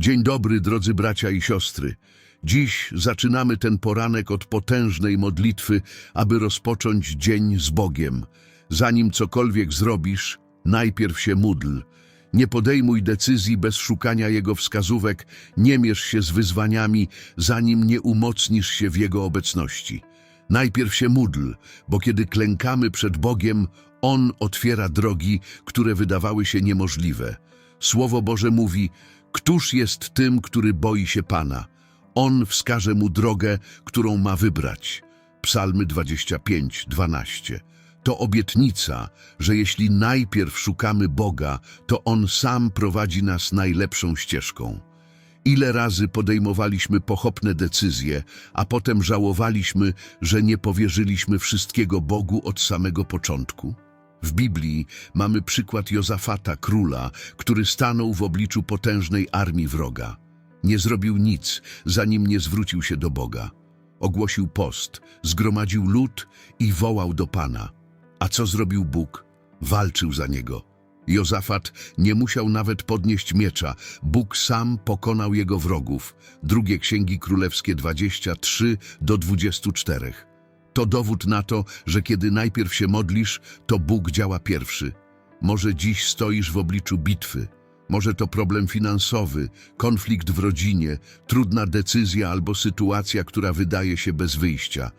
Dzień dobry, drodzy bracia i siostry. Dziś zaczynamy ten poranek od potężnej modlitwy, aby rozpocząć dzień z Bogiem. Zanim cokolwiek zrobisz, najpierw się módl. Nie podejmuj decyzji bez szukania Jego wskazówek, nie mierz się z wyzwaniami, zanim nie umocnisz się w Jego obecności. Najpierw się módl, bo kiedy klękamy przed Bogiem, On otwiera drogi, które wydawały się niemożliwe. Słowo Boże mówi, któż jest tym, który boi się Pana? On wskaże mu drogę, którą ma wybrać. Psalmy 25, 12. To obietnica, że jeśli najpierw szukamy Boga, to On sam prowadzi nas najlepszą ścieżką. Ile razy podejmowaliśmy pochopne decyzje, a potem żałowaliśmy, że nie powierzyliśmy wszystkiego Bogu od samego początku? W Biblii mamy przykład Jozafata, króla, który stanął w obliczu potężnej armii wroga. Nie zrobił nic, zanim nie zwrócił się do Boga. Ogłosił post, zgromadził lud i wołał do Pana. A co zrobił Bóg? Walczył za niego. Jozafat nie musiał nawet podnieść miecza. Bóg sam pokonał jego wrogów. Drugie Księgi Królewskie 23 do 24. To dowód na to, że kiedy najpierw się modlisz, to Bóg działa pierwszy. Może dziś stoisz w obliczu bitwy. Może to problem finansowy, konflikt w rodzinie, trudna decyzja albo sytuacja, która wydaje się bez wyjścia.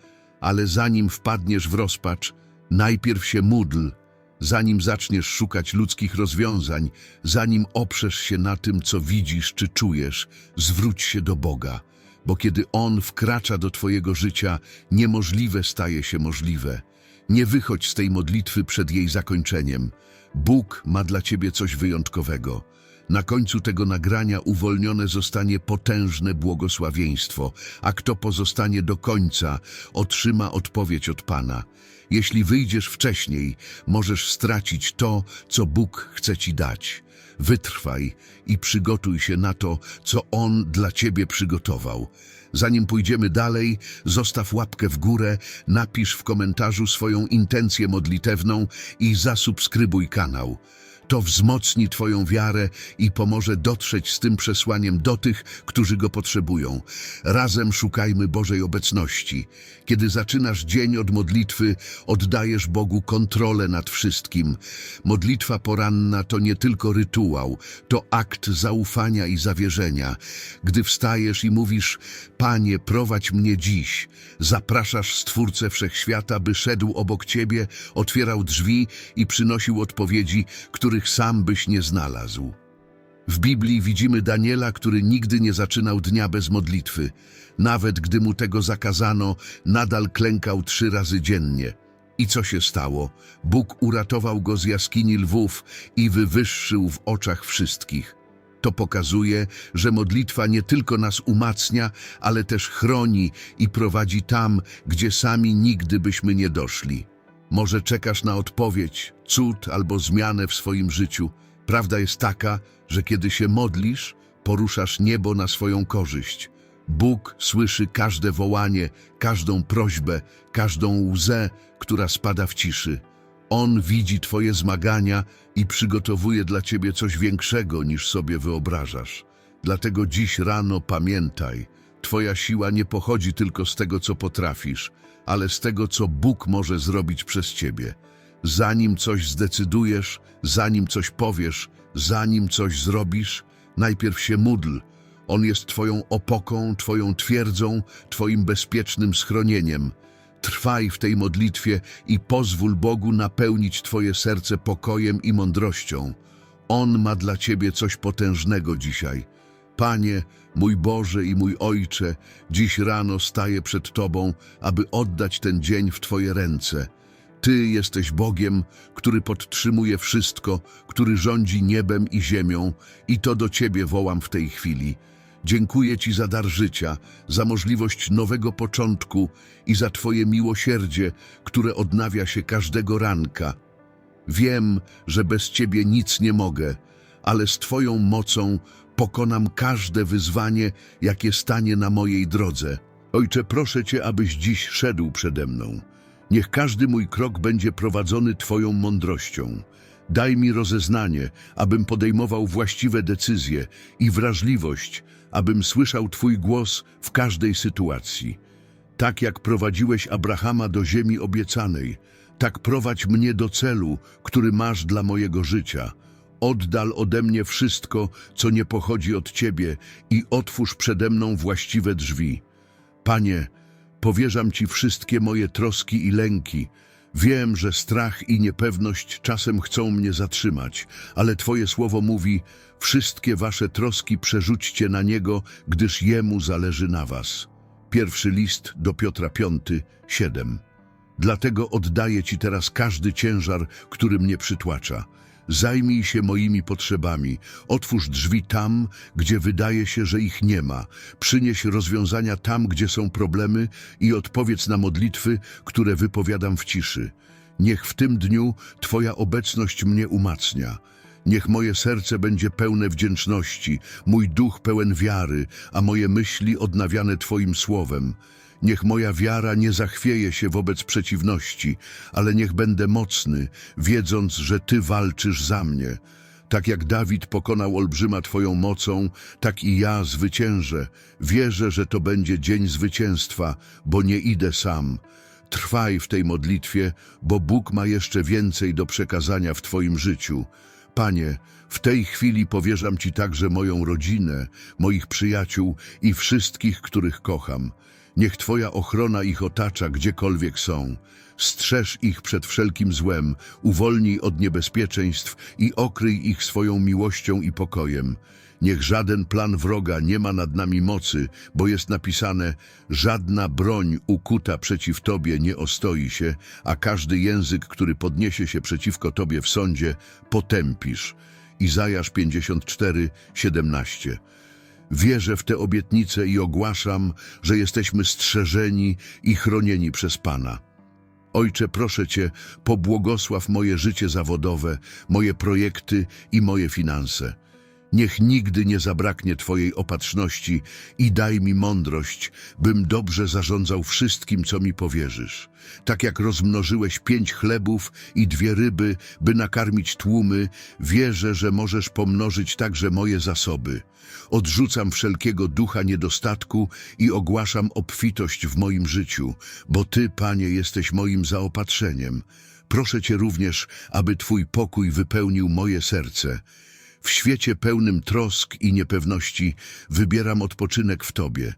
Ale zanim wpadniesz w rozpacz, najpierw się módl, zanim zaczniesz szukać ludzkich rozwiązań, zanim oprzesz się na tym, co widzisz czy czujesz, zwróć się do Boga, bo kiedy On wkracza do Twojego życia, niemożliwe staje się możliwe. Nie wychodź z tej modlitwy przed jej zakończeniem. Bóg ma dla Ciebie coś wyjątkowego. Na końcu tego nagrania uwolnione zostanie potężne błogosławieństwo, a kto pozostanie do końca, otrzyma odpowiedź od Pana. Jeśli wyjdziesz wcześniej, możesz stracić to, co Bóg chce Ci dać. Wytrwaj i przygotuj się na to, co On dla Ciebie przygotował. Zanim pójdziemy dalej, zostaw łapkę w górę, napisz w komentarzu swoją intencję modlitewną i zasubskrybuj kanał. To wzmocni Twoją wiarę i pomoże dotrzeć z tym przesłaniem do tych, którzy go potrzebują. Razem szukajmy Bożej obecności. Kiedy zaczynasz dzień od modlitwy, oddajesz Bogu kontrolę nad wszystkim. Modlitwa poranna to nie tylko rytuał, to akt zaufania i zawierzenia. Gdy wstajesz i mówisz, Panie, prowadź mnie dziś, zapraszasz Stwórcę Wszechświata, by szedł obok Ciebie, otwierał drzwi i przynosił odpowiedzi, których sam byś nie znalazł. W Biblii widzimy Daniela, który nigdy nie zaczynał dnia bez modlitwy. Nawet gdy mu tego zakazano, nadal klękał trzy razy dziennie. I co się stało? Bóg uratował go z jaskini lwów i wywyższył w oczach wszystkich. To pokazuje, że modlitwa nie tylko nas umacnia, ale też chroni i prowadzi tam, gdzie sami nigdy byśmy nie doszli. Może czekasz na odpowiedź, cud albo zmianę w swoim życiu. Prawda jest taka, że kiedy się modlisz, poruszasz niebo na swoją korzyść. Bóg słyszy każde wołanie, każdą prośbę, każdą łzę, która spada w ciszy. On widzi Twoje zmagania i przygotowuje dla Ciebie coś większego niż sobie wyobrażasz. Dlatego dziś rano pamiętaj, Twoja siła nie pochodzi tylko z tego, co potrafisz, ale z tego, co Bóg może zrobić przez Ciebie. Zanim coś zdecydujesz, zanim coś powiesz, zanim coś zrobisz, najpierw się módl. On jest Twoją opoką, Twoją twierdzą, Twoim bezpiecznym schronieniem. Trwaj w tej modlitwie i pozwól Bogu napełnić Twoje serce pokojem i mądrością. On ma dla Ciebie coś potężnego dzisiaj. Panie, mój Boże i mój Ojcze, dziś rano staję przed Tobą, aby oddać ten dzień w Twoje ręce. Ty jesteś Bogiem, który podtrzymuje wszystko, który rządzi niebem i ziemią i to do Ciebie wołam w tej chwili. Dziękuję Ci za dar życia, za możliwość nowego początku i za Twoje miłosierdzie, które odnawia się każdego ranka. Wiem, że bez Ciebie nic nie mogę, ale z Twoją mocą pokonam każde wyzwanie, jakie stanie na mojej drodze. Ojcze, proszę Cię, abyś dziś szedł przede mną. Niech każdy mój krok będzie prowadzony Twoją mądrością. Daj mi rozeznanie, abym podejmował właściwe decyzje i wrażliwość, abym słyszał Twój głos w każdej sytuacji. Tak jak prowadziłeś Abrahama do ziemi obiecanej, tak prowadź mnie do celu, który masz dla mojego życia. Oddal ode mnie wszystko, co nie pochodzi od Ciebie i otwórz przede mną właściwe drzwi. Panie, powierzam Ci wszystkie moje troski i lęki. Wiem, że strach i niepewność czasem chcą mnie zatrzymać, ale Twoje słowo mówi, wszystkie Wasze troski przerzućcie na Niego, gdyż Jemu zależy na Was. Pierwszy list do Piotra 5, 7. Dlatego oddaję Ci teraz każdy ciężar, który mnie przytłacza. Zajmij się moimi potrzebami, otwórz drzwi tam, gdzie wydaje się, że ich nie ma, przynieś rozwiązania tam, gdzie są problemy i odpowiedz na modlitwy, które wypowiadam w ciszy. Niech w tym dniu Twoja obecność mnie umacnia. Niech moje serce będzie pełne wdzięczności, mój duch pełen wiary, a moje myśli odnawiane Twoim słowem. Niech moja wiara nie zachwieje się wobec przeciwności, ale niech będę mocny, wiedząc, że Ty walczysz za mnie. Tak jak Dawid pokonał olbrzyma Twoją mocą, tak i ja zwyciężę. Wierzę, że to będzie dzień zwycięstwa, bo nie idę sam. Trwaj w tej modlitwie, bo Bóg ma jeszcze więcej do przekazania w Twoim życiu. Panie, w tej chwili powierzam Ci także moją rodzinę, moich przyjaciół i wszystkich, których kocham. Niech Twoja ochrona ich otacza gdziekolwiek są. Strzeż ich przed wszelkim złem, uwolnij od niebezpieczeństw i okryj ich swoją miłością i pokojem. Niech żaden plan wroga nie ma nad nami mocy, bo jest napisane, żadna broń ukuta przeciw Tobie nie ostoi się, a każdy język, który podniesie się przeciwko Tobie w sądzie, potępisz. Izajasz 54, 17. Wierzę w te obietnice i ogłaszam, że jesteśmy strzeżeni i chronieni przez Pana. Ojcze, proszę Cię, pobłogosław moje życie zawodowe, moje projekty i moje finanse. Niech nigdy nie zabraknie Twojej opatrzności i daj mi mądrość, bym dobrze zarządzał wszystkim, co mi powierzysz. Tak jak rozmnożyłeś pięć chlebów i dwie ryby, by nakarmić tłumy, wierzę, że możesz pomnożyć także moje zasoby. Odrzucam wszelkiego ducha niedostatku i ogłaszam obfitość w moim życiu, bo Ty, Panie, jesteś moim zaopatrzeniem. Proszę Cię również, aby Twój pokój wypełnił moje serce. W świecie pełnym trosk i niepewności wybieram odpoczynek w Tobie.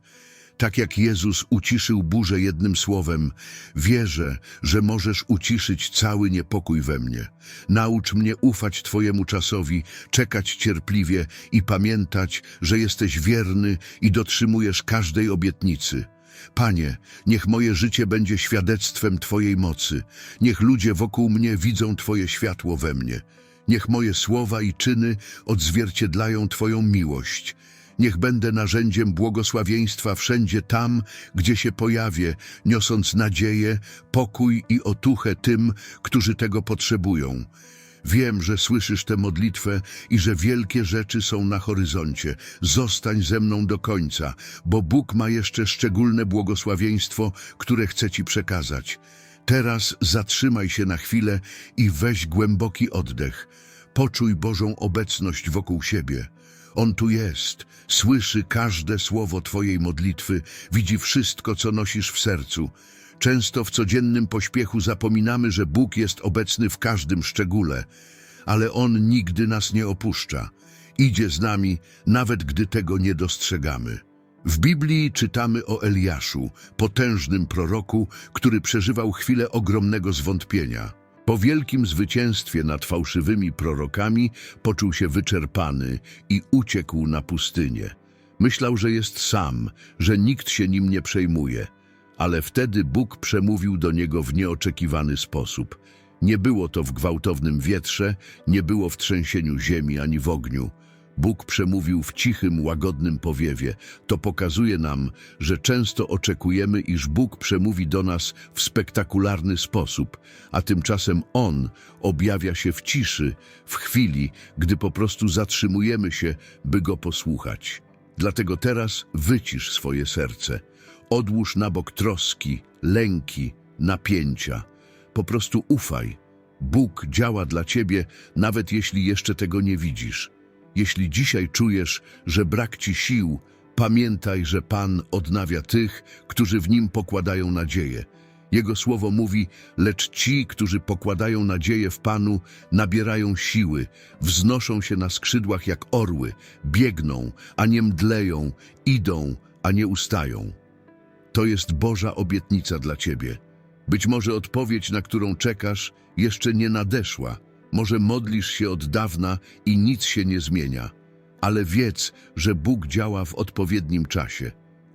Tak jak Jezus uciszył burzę jednym słowem, wierzę, że możesz uciszyć cały niepokój we mnie. Naucz mnie ufać Twojemu czasowi, czekać cierpliwie i pamiętać, że jesteś wierny i dotrzymujesz każdej obietnicy. Panie, niech moje życie będzie świadectwem Twojej mocy. Niech ludzie wokół mnie widzą Twoje światło we mnie. Niech moje słowa i czyny odzwierciedlają Twoją miłość. Niech będę narzędziem błogosławieństwa wszędzie tam, gdzie się pojawię, niosąc nadzieję, pokój i otuchę tym, którzy tego potrzebują. Wiem, że słyszysz tę modlitwę i że wielkie rzeczy są na horyzoncie. Zostań ze mną do końca, bo Bóg ma jeszcze szczególne błogosławieństwo, które chce Ci przekazać. Teraz zatrzymaj się na chwilę i weź głęboki oddech. Poczuj Bożą obecność wokół siebie. On tu jest, słyszy każde słowo Twojej modlitwy, widzi wszystko, co nosisz w sercu. Często w codziennym pośpiechu zapominamy, że Bóg jest obecny w każdym szczególe, ale On nigdy nas nie opuszcza. Idzie z nami, nawet gdy tego nie dostrzegamy. W Biblii czytamy o Eliaszu, potężnym proroku, który przeżywał chwilę ogromnego zwątpienia. Po wielkim zwycięstwie nad fałszywymi prorokami poczuł się wyczerpany i uciekł na pustynię. Myślał, że jest sam, że nikt się nim nie przejmuje. Ale wtedy Bóg przemówił do niego w nieoczekiwany sposób. Nie było to w gwałtownym wietrze, nie było w trzęsieniu ziemi ani w ogniu. Bóg przemówił w cichym, łagodnym powiewie. To pokazuje nam, że często oczekujemy, iż Bóg przemówi do nas w spektakularny sposób, a tymczasem On objawia się w ciszy, w chwili, gdy po prostu zatrzymujemy się, by Go posłuchać. Dlatego teraz wycisz swoje serce. Odłóż na bok troski, lęki, napięcia. Po prostu ufaj. Bóg działa dla ciebie, nawet jeśli jeszcze tego nie widzisz. Jeśli dzisiaj czujesz, że brak ci sił, pamiętaj, że Pan odnawia tych, którzy w Nim pokładają nadzieję. Jego słowo mówi, lecz ci, którzy pokładają nadzieję w Panu, nabierają siły, wznoszą się na skrzydłach jak orły, biegną, a nie mdleją, idą, a nie ustają. To jest Boża obietnica dla ciebie. Być może odpowiedź, na którą czekasz, jeszcze nie nadeszła. Może modlisz się od dawna i nic się nie zmienia. Ale wiedz, że Bóg działa w odpowiednim czasie.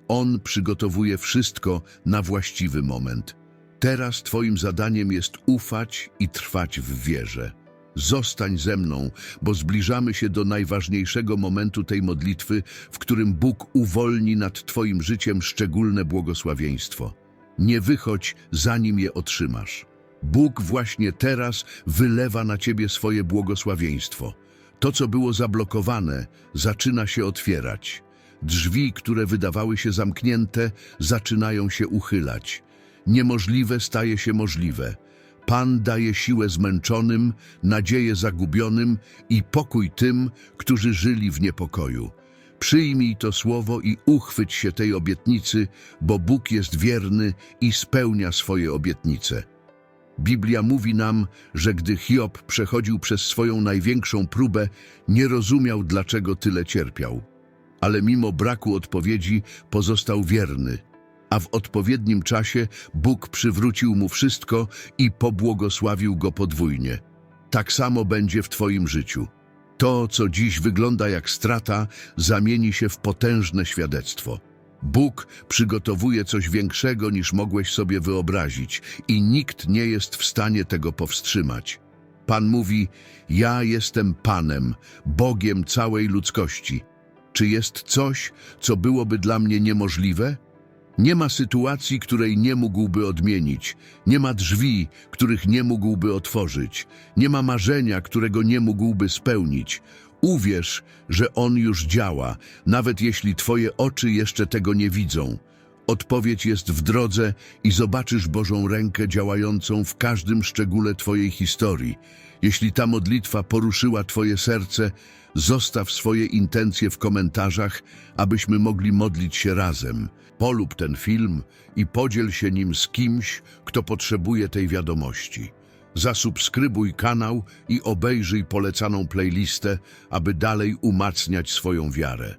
On przygotowuje wszystko na właściwy moment. Teraz Twoim zadaniem jest ufać i trwać w wierze. Zostań ze mną, bo zbliżamy się do najważniejszego momentu tej modlitwy, w którym Bóg uwolni nad Twoim życiem szczególne błogosławieństwo. Nie wychodź, zanim je otrzymasz. Bóg właśnie teraz wylewa na Ciebie swoje błogosławieństwo. To, co było zablokowane, zaczyna się otwierać. Drzwi, które wydawały się zamknięte, zaczynają się uchylać. Niemożliwe staje się możliwe. Pan daje siłę zmęczonym, nadzieję zagubionym i pokój tym, którzy żyli w niepokoju. Przyjmij to słowo i uchwyć się tej obietnicy, bo Bóg jest wierny i spełnia swoje obietnice. Biblia mówi nam, że gdy Hiob przechodził przez swoją największą próbę, nie rozumiał, dlaczego tyle cierpiał. Ale mimo braku odpowiedzi pozostał wierny, a w odpowiednim czasie Bóg przywrócił mu wszystko i pobłogosławił go podwójnie. Tak samo będzie w Twoim życiu. To, co dziś wygląda jak strata, zamieni się w potężne świadectwo. Bóg przygotowuje coś większego niż mogłeś sobie wyobrazić i nikt nie jest w stanie tego powstrzymać. Pan mówi, ja jestem Panem, Bogiem całej ludzkości. Czy jest coś, co byłoby dla mnie niemożliwe? Nie ma sytuacji, której nie mógłby odmienić. Nie ma drzwi, których nie mógłby otworzyć. Nie ma marzenia, którego nie mógłby spełnić. Uwierz, że On już działa, nawet jeśli Twoje oczy jeszcze tego nie widzą. Odpowiedź jest w drodze i zobaczysz Bożą rękę działającą w każdym szczególe Twojej historii. Jeśli ta modlitwa poruszyła Twoje serce, zostaw swoje intencje w komentarzach, abyśmy mogli modlić się razem. Polub ten film i podziel się nim z kimś, kto potrzebuje tej wiadomości. Zasubskrybuj kanał i obejrzyj polecaną playlistę, aby dalej umacniać swoją wiarę.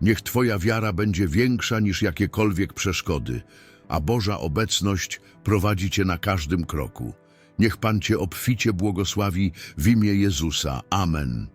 Niech Twoja wiara będzie większa niż jakiekolwiek przeszkody, a Boża obecność prowadzi Cię na każdym kroku. Niech Pan Cię obficie błogosławi w imię Jezusa. Amen.